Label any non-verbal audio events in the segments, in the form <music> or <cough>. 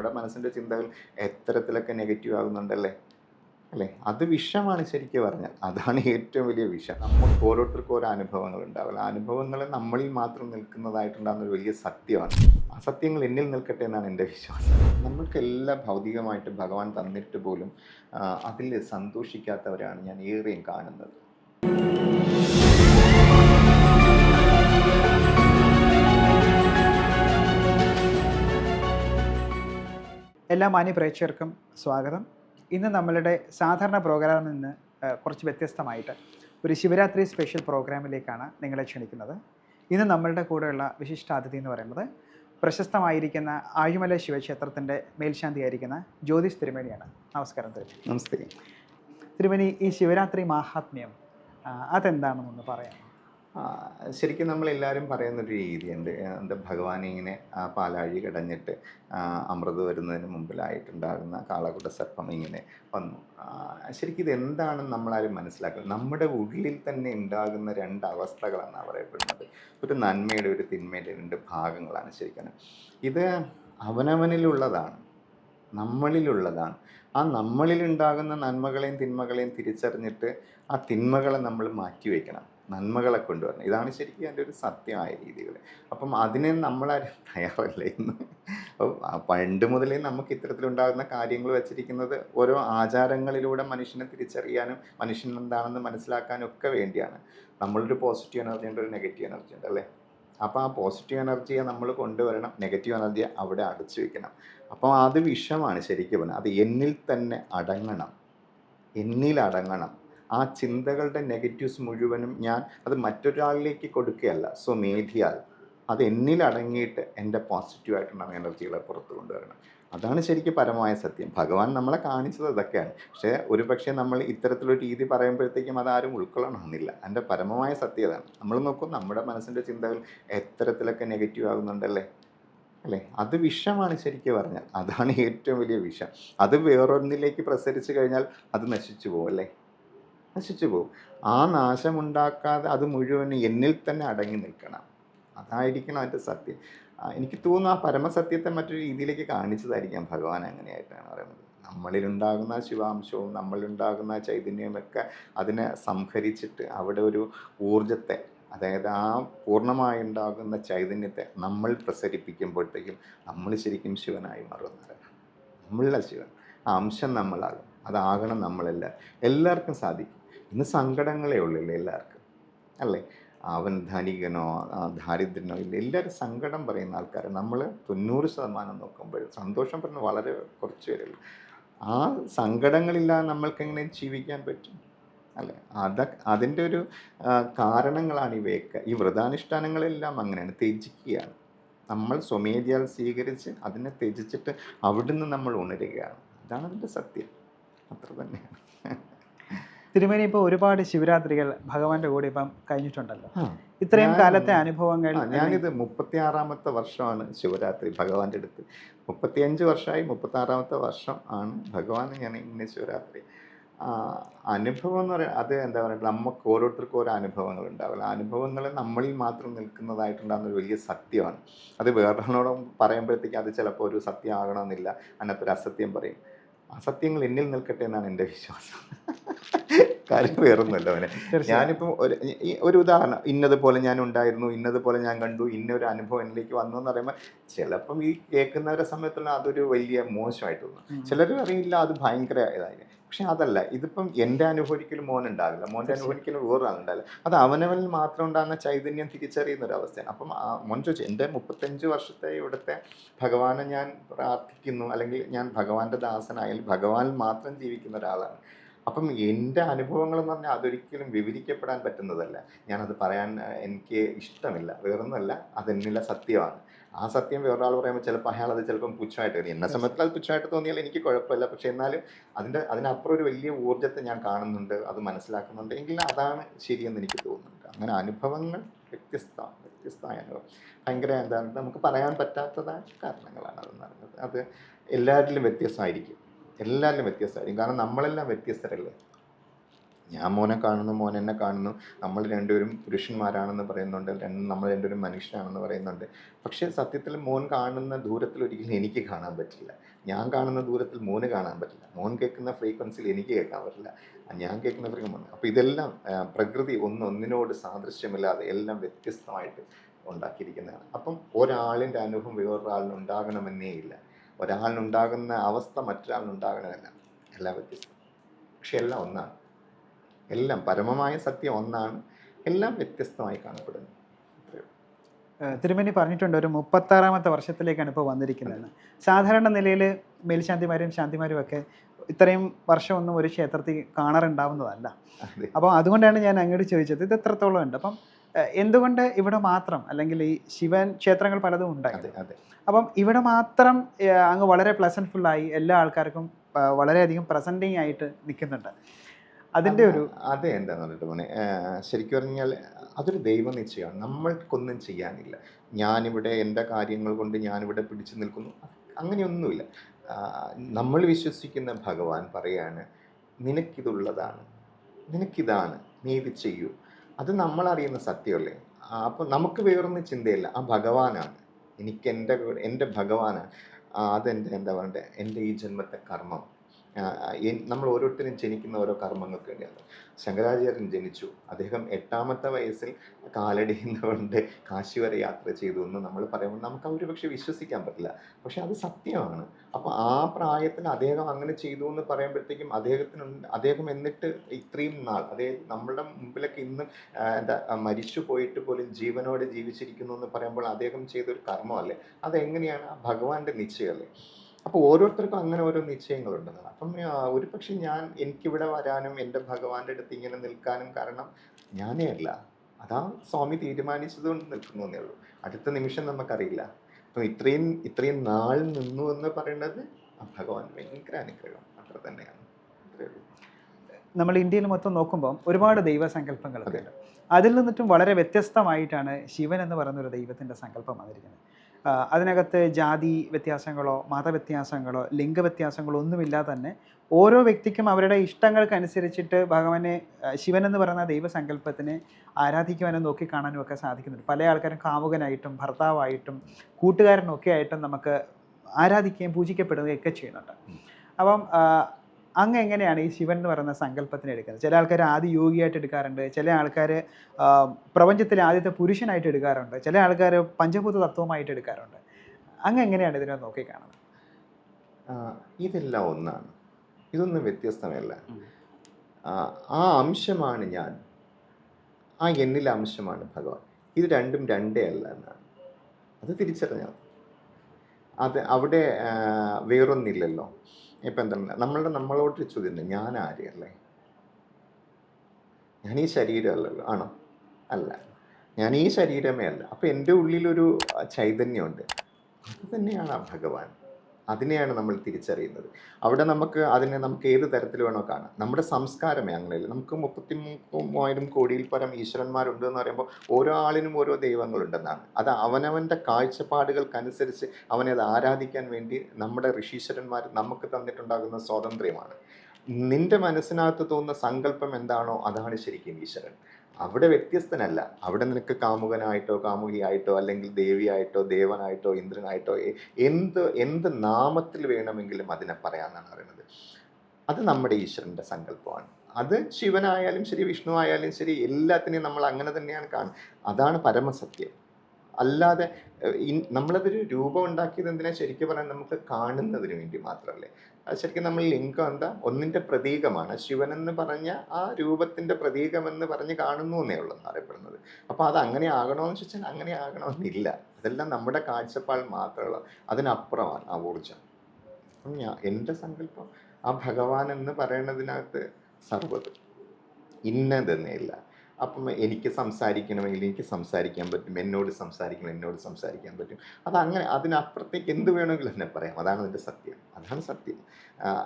നമ്മുടെ മനസ്സിന്റെ ചിന്തകൾ എത്തരത്തിലൊക്കെ നെഗറ്റീവ് ആകുന്നുണ്ടല്ലേ? അല്ലേ? അത് വിഷമാണ് ശരിക്കും പറഞ്ഞാൽ. അതാണ് ഏറ്റവും വലിയ വിഷം. നമുക്ക് ഓരോരുത്തർക്കും ഓരോ അനുഭവങ്ങൾ ഉണ്ടാവില്ല അനുഭവങ്ങൾ നമ്മളിൽ മാത്രം നിൽക്കുന്നതായിട്ടുണ്ടാകുന്ന ഒരു വലിയ സത്യമാണ്. ആ സത്യങ്ങൾ എന്നിൽ നിൽക്കട്ടെ എന്നാണ് എന്റെ വിശ്വാസം. നമ്മൾക്കെല്ലാം ഭൗതികമായിട്ട് ഭഗവാൻ തന്നിട്ട് പോലും അതിൽ സന്തോഷിക്കാത്തവരാണ് ഞാൻ ഏറെയും കാണുന്നത്. എല്ലാ മാന്യ പ്രേക്ഷകർക്കും സ്വാഗതം. ഇന്ന് നമ്മളുടെ സാധാരണ പ്രോഗ്രാമിൽ നിന്ന് കുറച്ച് വ്യത്യസ്തമായിട്ട് ഒരു ശിവരാത്രി സ്പെഷ്യൽ പ്രോഗ്രാമിലേക്കാണ് നിങ്ങളെ ക്ഷണിക്കുന്നത്. ഇന്ന് നമ്മളുടെ കൂടെയുള്ള വിശിഷ്ടാതിഥി എന്ന് പറയുന്നത് പ്രശസ്തമായിരിക്കുന്ന ആയുമല ശിവക്ഷേത്രത്തിന്റെ മേൽശാന്തിയായിരിക്കുന്ന ജ്യോതിഷ് തിരുമേനിയാണ്. നമസ്കാരം തിരുമേനി. നമസ്തേ. തിരുമേനി ഈ ശിവരാത്രി മാഹാത്മ്യം അതെന്താണെന്നൊന്ന് പറയാം ശരിക്കും നമ്മളെല്ലാവരും പറയുന്നൊരു രീതിയുണ്ട്. എന്താ ഭഗവാൻ ഇങ്ങനെ പാലാഴി കടഞ്ഞിട്ട് അമൃത് വരുന്നതിന് മുമ്പിലായിട്ടുണ്ടാകുന്ന കാളകുട സർപ്പം ഇങ്ങനെ വന്നു. ശരിക്കും ഇതെന്താണെന്ന് നമ്മളാരും മനസ്സിലാക്കുന്നത് നമ്മുടെ ഉള്ളിൽ തന്നെ ഉണ്ടാകുന്ന രണ്ട് അവസ്ഥകളാണ് പറയപ്പെടുന്നത്. ഒരു നന്മയുടെ ഒരു തിന്മയുടെ രണ്ട് ഭാഗങ്ങളാണ് ശരിക്കും. ഇത് അവനവനിലുള്ളതാണ്. നമ്മളിലുള്ളതാണ്. ആ നമ്മളിലുണ്ടാകുന്ന നന്മകളെയും തിന്മകളെയും തിരിച്ചറിഞ്ഞിട്ട് ആ തിന്മകളെ നമ്മൾ മാറ്റിവെക്കണം. നന്മകളെ കൊണ്ടുവരണം. ഇതാണ് ശരിക്കും എന്റെ ഒരു സത്യമായ രീതികൾ. അപ്പം അതിനെ നമ്മളാരും <laughs> തയ്യാറല്ല ഇന്ന്. പണ്ട് മുതലേ നമുക്ക് ഇത്തരത്തിലുണ്ടാകുന്ന കാര്യങ്ങൾ വെച്ചിരിക്കുന്നത് ഓരോ ആചാരങ്ങളിലൂടെ മനുഷ്യനെ തിരിച്ചറിയാനും മനുഷ്യൻ എന്താണെന്ന് മനസ്സിലാക്കാനും ഒക്കെ വേണ്ടിയാണ്. നമ്മളൊരു പോസിറ്റീവ് എനർജി ഉണ്ട് ഒരു നെഗറ്റീവ് എനർജി ഉണ്ട് അല്ലേ? അപ്പോൾ ആ പോസിറ്റീവ് എനർജിയെ നമ്മൾ കൊണ്ടുവരണം നെഗറ്റീവ് എനർജിയെ അവിടെ അടച്ചു വെക്കണം. അപ്പോൾ അത് വിഷമാണ് ശരിക്കും പറഞ്ഞാൽ. അത് എന്നിൽ തന്നെ അടങ്ങണം. എന്നിൽ അടങ്ങണം. ആ ചിന്തകളുടെ നെഗറ്റീവ്സ് മുഴുവനും ഞാൻ അത് മറ്റൊരാളിലേക്ക് കൊടുക്കുകയല്ല സോ നേടിയാൽ അത് എന്നിൽ അടങ്ങിയിട്ട് എന്റെ പോസിറ്റീവായിട്ടുള്ള എനർജികളെ പുറത്ത് കൊണ്ടുവരണം. അതാണ് ശരിക്കും പരമായ സത്യം. ഭഗവാൻ നമ്മളെ കാണിച്ചത് ഇതൊക്കെയാണ് പക്ഷേ ഒരു പക്ഷേ നമ്മൾ ഇത്തരത്തിലൊരു രീതി പറയുമ്പോഴത്തേക്കും അതാരും ഉൾക്കൊള്ളണമെന്നില്ല. എന്റെ പരമമായ സത്യതാണ് നമ്മൾ നോക്കും നമ്മുടെ മനസ്സിന്റെ ചിന്തകൾ എത്തരത്തിലൊക്കെ നെഗറ്റീവ് ആകുന്നുണ്ടല്ലേ? അല്ലേ? അത് വിഷമാണ് ശരിക്കും പറഞ്ഞാൽ. അതാണ് ഏറ്റവും വലിയ വിഷം. അത് വേറൊന്നിലേക്ക് പ്രസരിച്ചു കഴിഞ്ഞാൽ അത് നശിച്ചു പോകും അല്ലേ? നശിച്ചു പോകും. ആ നാശമുണ്ടാക്കാതെ അത് മുഴുവൻ എന്നിൽ തന്നെ അടങ്ങി നിൽക്കണം. അതായിരിക്കണം അതിന്റെ സത്യം. എനിക്ക് തോന്നുന്നു ആ പരമസത്യത്തെ മറ്റൊരു രീതിയിലേക്ക് കാണിച്ചതായിരിക്കാം ഭഗവാൻ അങ്ങനെയായിട്ടാണ് പറയുന്നത്. നമ്മളിലുണ്ടാകുന്ന ശിവാംശവും നമ്മളിലുണ്ടാകുന്ന ചൈതന്യമൊക്കെ അതിനെ സംഹരിച്ചിട്ട് അവിടെ ഒരു ഊർജത്തെ അതായത് ആ പൂർണമായി ഉണ്ടാകുന്ന ചൈതന്യത്തെ നമ്മൾ പ്രസരിപ്പിക്കുമ്പോഴത്തേക്കും നമ്മൾ ശരിക്കും ശിവനായി മാറുന്നവരാണ്. നമ്മളുടെ ശിവൻ. ആ അംശം നമ്മളാകും. അതാകണം നമ്മളെല്ലാം എല്ലാവർക്കും സാധിക്കും. ഇന്ന് സങ്കടങ്ങളേ ഉള്ളില്ല എല്ലാവർക്കും? അല്ലേ? അവൻ ധനികനോ ദാരിദ്ര്യനോ ഇല്ല. എല്ലാവരും സങ്കടം പറയുന്ന ആൾക്കാർ നമ്മൾ തൊണ്ണൂറ് ശതമാനം നോക്കുമ്പോൾ സന്തോഷം പറഞ്ഞ് വളരെ കുറച്ച് പേരുള്ളൂ ആ സങ്കടങ്ങളില്ലാതെ നമ്മൾക്ക് എങ്ങനെ ജീവിക്കാൻ പറ്റും? അല്ലേ? അത അതിന്റെ ഒരു കാരണങ്ങളാണ് ഇവയൊക്കെ. ഈ വ്രതാനുഷ്ഠാനങ്ങളെല്ലാം അങ്ങനെയാണ്. ത്യജിക്കുകയാണ്. നമ്മൾ സ്വമേധയാൽ സ്വീകരിച്ച് അതിനെ ത്യജിച്ചിട്ട് അവിടുന്ന് നമ്മൾ ഉണരുകയാണ്. അതാണ് അതിന്റെ സത്യം. അത്ര തന്നെയാണ്. തിരുമേനി ഇപ്പോൾ ഒരുപാട് ശിവരാത്രികൾ ഭഗവാന്റെ കൂടെ ഇപ്പം കഴിഞ്ഞിട്ടുണ്ടല്ലോ. ഇത്രയും കാലത്തെ അനുഭവങ്ങൾ ഞാനിത് മുപ്പത്തി ആറാമത്തെ വർഷമാണ് ശിവരാത്രി ഭഗവാന്റെ അടുത്ത്. മുപ്പത്തിയഞ്ച് വർഷമായി മുപ്പത്തി ആറാമത്തെ വർഷം ആണ് ഭഗവാൻ ഞാൻ ഇങ്ങനെ ശിവരാത്രി. ആ, അനുഭവം എന്ന് പറയുന്നത് അത് എന്താ പറയുക നമുക്ക് ഓരോരുത്തർക്കും ഓരോ അനുഭവങ്ങൾ ഉണ്ടാവില്ല. അനുഭവങ്ങൾ നമ്മളിൽ മാത്രം നിൽക്കുന്നതായിട്ടുണ്ടാകുന്ന ഒരു വലിയ സത്യമാണ്. അത് വേറൊരാളോടും പറയുമ്പോഴത്തേക്കും അത് ചിലപ്പോൾ ഒരു സത്യമാകണമെന്നില്ല അതിനകത്തൊരു അസത്യം പറയും. അസത്യങ്ങൾ എന്നിൽ നിൽക്കട്ടെ എന്നാണ് എന്റെ വിശ്വാസം. കാര്യം വേറൊന്നുമല്ല അവനെ ഞാനിപ്പോൾ ഞാനിപ്പം ഒരു ഈ ഒരു ഉദാഹരണം ഇന്നതുപോലെ ഞാൻ ഉണ്ടായിരുന്നു ഇന്നതുപോലെ ഞാൻ കണ്ടു ഇന്നൊരു അനുഭവം എന്നിലേക്ക് വന്നു എന്ന് പറയുമ്പോൾ ചിലപ്പം ഈ കേൾക്കുന്നവരെ സമയത്തുള്ള അതൊരു വലിയ മോശമായിട്ട് തോന്നും. ചിലർ അറിയില്ല അത് ഭയങ്കര ഇതായി പക്ഷെ അതല്ല ഇതിപ്പം എന്റെ അനുഭവിക്കലും മോൻ ഉണ്ടാവില്ല. മോന്റെ അനുഭവിക്കലും വേറെ ആളുണ്ടാവില്ല അത് അവനവനിൽ മാത്രം ഉണ്ടാകുന്ന ചൈതന്യം തിരിച്ചറിയുന്ന ഒരു അവസ്ഥയാണ് അപ്പം ആ മോൻ ചോദിച്ചു എന്റെ മുപ്പത്തഞ്ച് വർഷത്തെ ഇവിടുത്തെ ഭഗവാനെ ഞാൻ പ്രാർത്ഥിക്കുന്നു അല്ലെങ്കിൽ ഞാൻ ഭഗവാന്റെ ദാസനായാലും ഭഗവാനിൽ മാത്രം ജീവിക്കുന്ന ഒരാളാണ്. അപ്പം എന്റെ അനുഭവങ്ങൾ എന്ന് പറഞ്ഞാൽ അതൊരിക്കലും വിവരിക്കപ്പെടാൻ പറ്റുന്നതല്ല. ഞാനത് പറയാൻ എനിക്ക് ഇഷ്ടമില്ല. വേറൊന്നുമല്ല അതെന്നില്ല സത്യമാണ്. ആ സത്യം വേറൊരാൾ പറയുമ്പോൾ ചിലപ്പോൾ അയാൾ അത് ചിലപ്പം പുച്ഛമായിട്ട് തോന്നി എന്നെ സംബന്ധിച്ച് അത് പുച്ഛമായിട്ട് തോന്നിയാൽ എനിക്ക് കുഴപ്പമില്ല. പക്ഷെ എന്നാലും അതിന്റെ അതിനപ്പുറം ഒരു വലിയ ഊർജത്തെ ഞാൻ കാണുന്നുണ്ട് അത് മനസ്സിലാക്കുന്നുണ്ട്. എങ്കിൽ അതാണ് ശരിയെന്ന് എനിക്ക് തോന്നുന്നുണ്ട് അങ്ങനെ അനുഭവങ്ങൾ വ്യത്യസ്ത വ്യത്യസ്തമായ അനുഭവം. ഭയങ്കര എന്താണ് നമുക്ക് പറയാൻ പറ്റാത്തതായ കാരണങ്ങളാണ് അതെന്ന് പറയുന്നത്. അത് എല്ലാവരിലും വ്യത്യസ്തമായിരിക്കും. എല്ലാവരിലും വ്യത്യസ്തമായിരിക്കും. കാരണം നമ്മളെല്ലാം വ്യത്യസ്തരല്ലേ? ഞാൻ മോനെ കാണുന്നു മോൻ എന്നെ കാണുന്നു. നമ്മൾ രണ്ടുപേരും പുരുഷന്മാരാണെന്ന് പറയുന്നുണ്ട് നമ്മൾ രണ്ടുപേരും മനുഷ്യനാണെന്ന് പറയുന്നുണ്ട്. പക്ഷെ സത്യത്തിൽ മോൻ കാണുന്ന ദൂരത്തിൽ ഒരിക്കലും എനിക്ക് കാണാൻ പറ്റില്ല. ഞാൻ കാണുന്ന ദൂരത്തിൽ മോന് കാണാൻ പറ്റില്ല. മോൻ കേൾക്കുന്ന ഫ്രീക്വൻസിയിൽ എനിക്ക് കേൾക്കാൻ പറ്റില്ല. ഞാൻ കേൾക്കുന്ന ഫ്രീക്വൻസി അപ്പോൾ ഇതെല്ലാം പ്രകൃതി ഒന്ന് ഒന്നിനോട് സാദൃശ്യമില്ലാതെ എല്ലാം വ്യത്യസ്തമായിട്ട് ഉണ്ടാക്കിയിരിക്കുന്നതാണ്. അപ്പം ഒരാളിന്റെ അനുഭവം വേറൊരാളിന് ഉണ്ടാകണമെന്നേ ഇല്ല. ഒരാളിനുണ്ടാകുന്ന അവസ്ഥ മറ്റൊരാളിനുണ്ടാകണമെന്നല്ല എല്ലാം വ്യത്യസ്തം. പക്ഷെ എല്ലാം ഒന്നാണ്. എല്ലാം പരമമായ സത്യം ഒന്നാണ്. എല്ലാം വ്യത്യസ്തമായി കാണപ്പെടുന്നു. തിരുമേനി പറഞ്ഞിട്ടുണ്ട് ഒരു മുപ്പത്താറാമത്തെ വർഷത്തിലേക്കാണ് ഇപ്പോൾ വന്നിരിക്കുന്നത് സാധാരണ നിലയിൽ മേൽശാന്തിമാരും ശാന്തിമാരും ഒക്കെ ഇത്രയും വർഷമൊന്നും ഒരു ക്ഷേത്രത്തിൽ കാണാറുണ്ടാവുന്നതല്ല. അപ്പോൾ അതുകൊണ്ടാണ് ഞാൻ അങ്ങോട്ട് ചോദിച്ചത് ഇത് എത്രത്തോളം ഉണ്ട്? അപ്പം എന്തുകൊണ്ട് ഇവിടെ മാത്രം? അല്ലെങ്കിൽ ഈ ശിവൻ ക്ഷേത്രങ്ങൾ പലതും ഉണ്ടായി. അതെ അതെ. അപ്പം ഇവിടെ മാത്രം അങ്ങ് വളരെ പ്ലസന്റ് ഫുള്ളായി എല്ലാ ആൾക്കാർക്കും വളരെയധികം പ്രസന്റിങ് ആയിട്ട് നിൽക്കുന്നുണ്ട്. അതിന്റെ ഒരു അതെ എന്താന്ന് പറഞ്ഞിട്ട് മോനെ? ശരിക്കും പറഞ്ഞാൽ അതൊരു ദൈവനിശ്ചയമാണ് നമ്മൾക്കൊന്നും ചെയ്യാനില്ല. ഞാനിവിടെ എന്റെ കാര്യങ്ങൾ കൊണ്ട് ഞാനിവിടെ പിടിച്ചു നിൽക്കുന്നു. അങ്ങനെയൊന്നുമില്ല. നമ്മൾ വിശ്വസിക്കുന്ന ഭഗവാൻ പറയാണ് നിനക്കിതുള്ളതാണ്. നിനക്കിതാണ്. നീ ഇത് ചെയ്യൂ. അത് നമ്മളറിയുന്ന സത്യമല്ലേ? അപ്പോൾ നമുക്ക് വേറൊന്നും ചിന്തയില്ല. ആ ഭഗവാനാണ്. എനിക്ക് എന്റെ എന്റെ ഭഗവാനാണ് അതെന്റെ എന്താ പറയണ്ടേ? എന്റെ ഈ ജന്മത്തെ കർമ്മം. നമ്മൾ ഓരോരുത്തരും ജനിക്കുന്ന ഓരോ കർമ്മങ്ങൾക്ക് വേണ്ടിയാണ്. ശങ്കരാചാര്യൻ ജനിച്ചു. അദ്ദേഹം എട്ടാമത്തെ വയസ്സിൽ കാലടിയിൽ എന്നുകൊണ്ട് കാശി വരെ യാത്ര ചെയ്തു എന്ന് നമ്മൾ പറയുമ്പോൾ നമുക്ക് അവർ പക്ഷെ വിശ്വസിക്കാൻ പറ്റില്ല. പക്ഷെ അത് സത്യമാണ്. അപ്പോൾ ആ പ്രായത്തിൽ അദ്ദേഹം അങ്ങനെ ചെയ്തു എന്ന് പറയുമ്പോഴത്തേക്കും അദ്ദേഹത്തിന് അദ്ദേഹം എന്നിട്ട് ഇത്രയും നാൾ അതായത് നമ്മുടെ മുമ്പിലൊക്കെ ഇന്നും എന്താ മരിച്ചു പോയിട്ട് പോലും ജീവനോടെ ജീവിച്ചിരിക്കുന്നു എന്ന് പറയുമ്പോൾ അദ്ദേഹം ചെയ്തൊരു കർമ്മമല്ലേ? അതെങ്ങനെയാണ്? ആ ഭഗവാന്റെ നിശ്ചയമല്ലേ? അപ്പോൾ ഓരോരുത്തർക്കും അങ്ങനെ ഓരോ നിശ്ചയങ്ങളുണ്ടെന്നാണ്. അപ്പം ഒരു പക്ഷെ ഞാൻ എനിക്കിവിടെ വരാനും എന്റെ ഭഗവാന്റെ അടുത്ത് ഇങ്ങനെ നിൽക്കാനും കാരണം ഞാനേ അല്ല. അതാ സ്വാമി തീരുമാനിച്ചതുകൊണ്ട് നിൽക്കുന്നു എന്നേ ഉള്ളൂ. അടുത്ത നിമിഷം നമുക്കറിയില്ല. അപ്പം ഇത്രയും ഇത്രയും നാൾ നിന്നു എന്ന് പറയുന്നത് ആ ഭഗവാൻ ഭയങ്കര അനുഗ്രഹം. അത്ര തന്നെയാണ്. ഉള്ളൂ. നമ്മൾ ഇന്ത്യയിൽ മൊത്തം നോക്കുമ്പോൾ ഒരുപാട് ദൈവസങ്കല്പങ്ങളൊക്കെ ഉണ്ട്. അതിൽ നിന്നിട്ടും വളരെ വ്യത്യസ്തമായിട്ടാണ് ശിവൻ എന്ന് പറയുന്ന ഒരു ദൈവത്തിന്റെ സങ്കല്പം വന്നിരിക്കുന്നത്. അതിനകത്ത് ജാതി വ്യത്യാസങ്ങളോ മതവ്യത്യാസങ്ങളോ ലിംഗവ്യത്യാസങ്ങളോ ഒന്നുമില്ലാതെ തന്നെ ഓരോ വ്യക്തിക്കും അവരുടെ ഇഷ്ടങ്ങൾക്കനുസരിച്ചിട്ട് ഭഗവാനെ ശിവനെന്ന് ശിവൻ എന്ന് പറയുന്ന ദൈവസങ്കല്പത്തിനെ ആരാധിക്കുവാനും നോക്കിക്കാണാനും ഒക്കെ സാധിക്കുന്നുണ്ട്. പല ആൾക്കാരും കാമുകനായിട്ടും ഭർത്താവായിട്ടും കൂട്ടുകാരനൊക്കെ ആയിട്ടും നമുക്ക് ആരാധിക്കുകയും പൂജിക്കപ്പെടുകയും ഒക്കെ ചെയ്യുന്നുണ്ട് അപ്പം അങ്ങ് എങ്ങനെയാണ് ഈ ശിവൻ എന്ന് പറയുന്ന സങ്കല്പത്തിനെ എടുക്കുന്നത് ചില ആൾക്കാർ ആദ്യ യോഗിയായിട്ട് എടുക്കാറുണ്ട്. ചില ആൾക്കാർ പ്രപഞ്ചത്തിലെ ആദ്യത്തെ പുരുഷനായിട്ട് എടുക്കാറുണ്ട്. ചില ആൾക്കാർ പഞ്ചഭൂത തത്വമായിട്ട് എടുക്കാറുണ്ട്. അങ്ങ് എങ്ങനെയാണ് ഇതിനെ നോക്കി കാണുന്നത്? ഇതെല്ലാം ഒന്നാണ്. ഇതൊന്നും വ്യത്യസ്തമല്ല. ആ, ആ അംശമാണ് ഞാൻ. ആ എന്നിലെ അംശമാണ് ഭഗവാൻ. ഇത് രണ്ടും രണ്ടേ അല്ല എന്നാണ്. അത് തിരിച്ചറിഞ്ഞാൽ അത് അവിടെ വേറൊന്നില്ലല്ലോ. ഇപ്പം എന്താണ്? നമ്മളുടെ നമ്മളോട്ട് ചോദ്യം ഞാൻ ആരെയല്ലേ ഞാൻ ഈ ശരീരമല്ലല്ലോ ആണോ? അല്ല. ഞാൻ ഈ ശരീരമേ അല്ല. അപ്പം എന്റെ ഉള്ളിലൊരു ചൈതന്യമുണ്ട്. അത് തന്നെയാണ് ഭഗവാൻ. അതിനെയാണ് നമ്മൾ തിരിച്ചറിയുന്നത്. അവിടെ നമുക്ക് അതിനെ നമുക്ക് ഏത് തരത്തിൽ വേണോ കാണാം. നമ്മുടെ സംസ്കാരമേ അങ്ങനെയല്ല. നമുക്ക് മുപ്പത്തി മൂവായിരം കോടിയിൽ പരം ഈശ്വരന്മാരുണ്ട് എന്ന് പറയുമ്പോൾ ഓരോ ആളിനും ഓരോ ദൈവങ്ങളുണ്ടെന്നാണ്. അത് അവനവന്റെ കാഴ്ചപ്പാടുകൾക്കനുസരിച്ച് അവനെ അത് ആരാധിക്കാൻ വേണ്ടി നമ്മുടെ ഋഷീശ്വരന്മാർ നമുക്ക് തന്നിട്ടുണ്ടാകുന്ന സ്വാതന്ത്ര്യമാണ്. നിന്റെ മനസ്സിനകത്ത് തോന്നുന്ന സങ്കല്പം എന്താണോ അതാണ് ശരിക്കും ഈശ്വരൻ. അവിടെ വ്യത്യസ്തനല്ല. അവിടെ നിനക്ക് കാമുകനായിട്ടോ കാമുകിയായിട്ടോ അല്ലെങ്കിൽ ദേവിയായിട്ടോ ദേവനായിട്ടോ ഇന്ദ്രനായിട്ടോ എന്ത് എന്ത് നാമത്തിൽ വേണമെങ്കിലും അതിനെ പറയാമെന്നാണ് പറയുന്നത്. അത് നമ്മുടെ ഈശ്വരന്റെ സങ്കല്പമാണ്. അത് ശിവനായാലും ശരി വിഷ്ണു ആയാലും ശരി എല്ലാത്തിനെയും നമ്മൾ അങ്ങനെ തന്നെയാണ് കാണുന്നത്. അതാണ് പരമസത്യം. അല്ലാതെ നമ്മളതൊരു രൂപം ഉണ്ടാക്കിയത് എന്തിനാ ശരിക്കും പറഞ്ഞാൽ നമുക്ക് കാണുന്നതിന് വേണ്ടി മാത്രമല്ലേ ശരിക്കും നമ്മൾ ലിംഗം എന്താ? ഒന്നിന്റെ പ്രതീകമാണ്. ശിവൻ എന്ന് പറഞ്ഞ ആ രൂപത്തിന്റെ പ്രതീകമെന്ന് പറഞ്ഞ് കാണുന്നു എന്നേ ഉള്ളൂ എന്ന് അറിയപ്പെടുന്നത്. അപ്പോൾ അത് അങ്ങനെ ആകണമെന്ന് ചോദിച്ചാൽ അങ്ങനെ ആകണമെന്നില്ല. അതെല്ലാം നമ്മുടെ കാഴ്ചപ്പാട് മാത്രമുള്ള അതിനപ്പുറമാണ് ആ ഊർജം ഞാൻ എന്റെ സങ്കല്പം ആ ഭഗവാൻ എന്ന് പറയുന്നതിനകത്ത് സർവത് ഇന്നതെന്നേ ഇല്ല. അപ്പം എനിക്ക് സംസാരിക്കണമെങ്കിൽ എനിക്ക് സംസാരിക്കാൻ പറ്റും. എന്നോട് സംസാരിക്കണം എന്നോട് സംസാരിക്കാൻ പറ്റും. അത് അങ്ങനെ അതിനപ്പുറത്തേക്ക് എന്ത് വേണമെങ്കിലും എന്നെ പറയാം. അതാണ് അതിന്റെ സത്യം. അതാണ് സത്യം.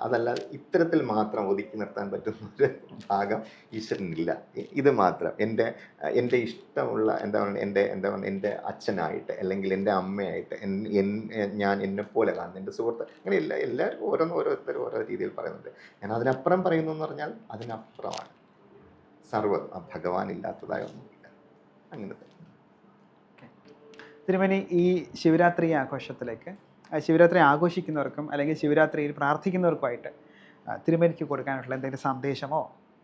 അതല്ല അതല്ലാതെ ഇത്തരത്തിൽ മാത്രം ഒതുക്കി നിർത്താൻ പറ്റുന്ന ഒരു ഭാഗം ഈശ്വരനില്ല. ഇത് മാത്രം. എന്റെ എന്റെ ഇഷ്ടമുള്ള എന്താ പറയുക എന്റെ എന്താ പറയുക എന്റെ അച്ഛനായിട്ട് അല്ലെങ്കിൽ എന്റെ അമ്മയായിട്ട് ഞാൻ എന്നെപ്പോലെ കാണുന്നു എന്റെ സുഹൃത്ത് അങ്ങനെയല്ല എല്ലാവരും ഓരോന്ന് ഓരോരുത്തരും ഓരോ രീതിയിൽ പറയുന്നുണ്ട്. ഞാൻ അതിനപ്പുറം പറയുന്നു എന്ന് പറഞ്ഞാൽ അതിനപ്പുറമാണ്. സർവ ആ ഭഗവാൻ ഇല്ലാത്തതായ ഒന്നുമില്ല അങ്ങനെ തിരുമേനി ഈ ശിവരാത്രി ആഘോഷത്തിലേക്ക് ശിവരാത്രി ആഘോഷിക്കുന്നവർക്കും അല്ലെങ്കിൽ ശിവരാത്രിയിൽ പ്രാർത്ഥിക്കുന്നവർക്കുമായിട്ട് തിരുമേനിക്ക് കൊടുക്കാനുള്ള എന്തെങ്കിലും സന്ദേശമോ?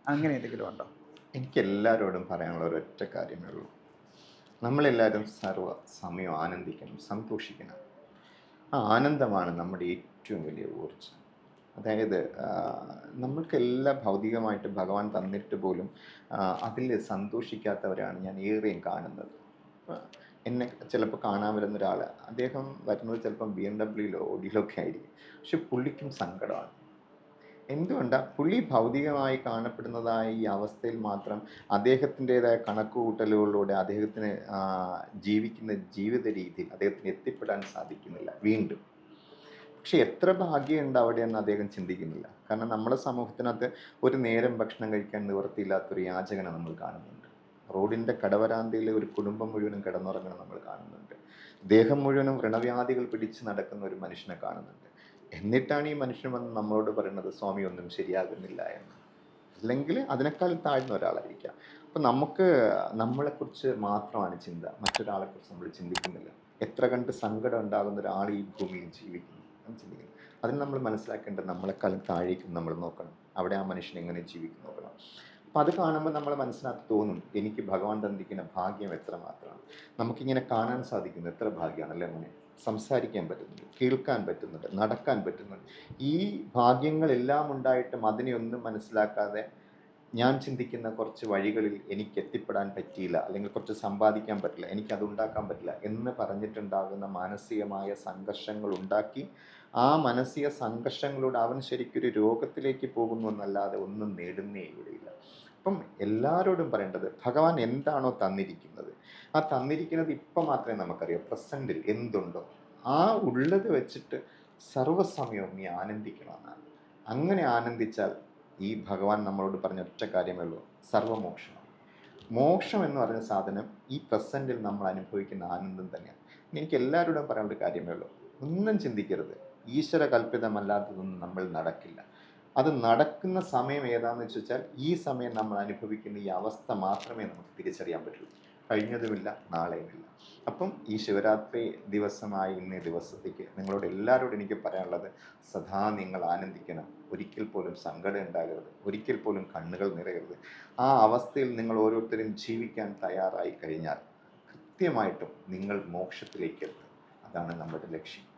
അങ്ങനെ എന്തെങ്കിലും ഉണ്ടോ? എനിക്ക് എല്ലാവരോടും പറയാനുള്ള ഒരൊറ്റ കാര്യമേ ഉള്ളൂ. നമ്മളെല്ലാവരും സർവ സമയം ആനന്ദിക്കണം സന്തോഷിക്കണം. ആ ആനന്ദമാണ് നമ്മുടെ ഏറ്റവും വലിയ ഊർജം. അതായത് നമ്മൾക്കെല്ലാം ഭൗതികമായിട്ട് ഭഗവാൻ തന്നിട്ട് പോലും അതിൽ സന്തോഷിക്കാത്തവരാണ് ഞാൻ ഏറെയും കാണുന്നത്. എന്നെ ചിലപ്പോൾ കാണാൻ വരുന്ന ഒരാൾ അദ്ദേഹം വരുന്നത് ചിലപ്പം ബി എം ഡബ്ല്യൂയിലോ ഓഡിയിലോ ഒക്കെ ആയിരിക്കും. പക്ഷെ പുള്ളിക്കും സങ്കടമാണ്. എന്തുകൊണ്ടാണ് പുള്ളി ഭൗതികമായി കാണപ്പെടുന്നതായ ഈ അവസ്ഥയിൽ മാത്രം അദ്ദേഹത്തിന്റെതായ കണക്കുകൂട്ടലുകളിലൂടെ അദ്ദേഹത്തിന് ജീവിക്കുന്ന ജീവിത രീതിയിൽ അദ്ദേഹത്തിന് എത്തിപ്പെടാൻ സാധിക്കുന്നില്ല. വീണ്ടും. പക്ഷെ എത്ര ഭാഗ്യമുണ്ട് അവിടെയെന്ന് അദ്ദേഹം ചിന്തിക്കുന്നില്ല. കാരണം നമ്മുടെ സമൂഹത്തിനകത്ത് ഒരു നേരം ഭക്ഷണം കഴിക്കാൻ നിവൃത്തിയില്ലാത്തൊരു യാചകനെ നമ്മൾ കാണുന്നുണ്ട്. റോഡിന്റെ കടവരാന്തയിൽ ഒരു കുടുംബം മുഴുവനും കിടന്നുറങ്ങണം നമ്മൾ കാണുന്നുണ്ട്. ദേഹം മുഴുവനും വ്രണവ്യാധികൾ പിടിച്ച് നടക്കുന്ന ഒരു മനുഷ്യനെ കാണുന്നുണ്ട്. എന്നിട്ടാണ് ഈ മനുഷ്യൻ വന്ന് നമ്മളോട് പറയുന്നത് സ്വാമി ഒന്നും ശരിയാകുന്നില്ല എന്ന്. അല്ലെങ്കിൽ അതിനേക്കാൾ താഴ്ന്ന ഒരാളായിരിക്കാം. അപ്പം നമുക്ക് നമ്മളെക്കുറിച്ച് മാത്രമാണ് ചിന്ത. മറ്റൊരാളെക്കുറിച്ച് നമ്മൾ ചിന്തിക്കുന്നില്ല. എത്ര കണ്ട് സങ്കടം ഉണ്ടാകുന്ന ഒരാൾ ഈ ഭൂമിയിൽ ജീവിക്കുന്നു. എന്ന് ചിന്തിക്കുന്നു അതിന് നമ്മൾ മനസ്സിലാക്കേണ്ടത് നമ്മളെക്കാളും താഴേക്കും നമ്മൾ നോക്കണം. അവിടെ ആ മനുഷ്യൻ എങ്ങനെ ജീവിക്കുന്നു നോക്കണം. അപ്പം അത് കാണുമ്പോൾ നമ്മൾ മനസ്സിനകത്ത് തോന്നും എനിക്ക് ഭഗവാൻ തന്നിരിക്കുന്ന ഭാഗ്യം എത്ര മാത്രമാണ്. നമുക്കിങ്ങനെ കാണാൻ സാധിക്കുന്നു എത്ര ഭാഗ്യമാണല്ലേ മോനെ? സംസാരിക്കാൻ പറ്റുന്നുണ്ട് കേൾക്കാൻ പറ്റുന്നുണ്ട് നടക്കാൻ പറ്റുന്നുണ്ട്. ഈ ഭാഗ്യങ്ങളെല്ലാം ഉണ്ടായിട്ടും അതിനെ ഒന്നും മനസ്സിലാക്കാതെ ഞാൻ ചിന്തിക്കുന്ന കുറച്ച് വഴികളിൽ എനിക്ക് എത്തിപ്പെടാൻ പറ്റിയില്ല അല്ലെങ്കിൽ കുറച്ച് സമ്പാദിക്കാൻ പറ്റില്ല എനിക്ക് അത് ഉണ്ടാക്കാൻ പറ്റില്ല എന്ന് പറഞ്ഞിട്ടുണ്ടാകുന്ന മാനസികമായ സംഘർഷങ്ങൾ ഉണ്ടാക്കി ആ മാനസിക സംഘർഷങ്ങളോട് അവൻ ശരിക്കൊരു രോഗത്തിലേക്ക് പോകുന്നു എന്നല്ലാതെ ഒന്നും നേടുന്നേ ഇവിടെയില്ല. അപ്പം എല്ലാവരോടും പറയേണ്ടത് ഭഗവാൻ എന്താണോ തന്നിരിക്കുന്നത്? ആ തന്നിരിക്കുന്നത് ഇപ്പം മാത്രമേ നമുക്കറിയാം പ്രസന്റിൽ എന്തുണ്ടോ. ആ ഉള്ളത് വെച്ചിട്ട് സർവസമയവും നീ ആനന്ദിക്കണമെന്നാണ്. അങ്ങനെ ആനന്ദിച്ചാൽ ഈ ഭഗവാൻ നമ്മളോട് പറഞ്ഞ ഒറ്റ കാര്യമേ ഉള്ളൂ സർവമോക്ഷം. മോക്ഷം എന്ന് പറയുന്ന സാധനം ഈ പ്രസന്റിൽ നമ്മൾ അനുഭവിക്കുന്ന ആനന്ദം തന്നെയാണ്. എനിക്ക് എല്ലാവരോടും പറയാനുള്ള കാര്യമേ ഉള്ളൂ. ഒന്നും ചിന്തിക്കരുത്. ഈശ്വര കൽപ്പിതമല്ലാത്തതൊന്നും നമ്മൾ നടക്കില്ല. അത് നടക്കുന്ന സമയം ഏതാണെന്ന് വെച്ചാൽ ഈ സമയം നമ്മൾ അനുഭവിക്കുന്ന ഈ അവസ്ഥ മാത്രമേ നമുക്ക് തിരിച്ചറിയാൻ പറ്റുള്ളൂ. കഴിഞ്ഞതുമില്ല നാളെയുമില്ല. അപ്പം ഈ ശിവരാത്രി ദിവസമായി ഇന്നേ ദിവസത്തേക്ക് നിങ്ങളോട് എല്ലാവരോടും എനിക്ക് പറയാനുള്ളത് സദാ നിങ്ങൾ ആനന്ദിക്കണം. ഒരിക്കൽ പോലും സങ്കടം ഉണ്ടാകരുത്. ഒരിക്കൽ പോലും കണ്ണുകൾ നിറയരുത്. ആ അവസ്ഥയിൽ നിങ്ങൾ ഓരോരുത്തരും ജീവിക്കാൻ തയ്യാറായി കഴിഞ്ഞാൽ കൃത്യമായിട്ടും നിങ്ങൾ മോക്ഷത്തിലേക്ക് എത്തും അതാണ് നമ്മുടെ ലക്ഷ്യം.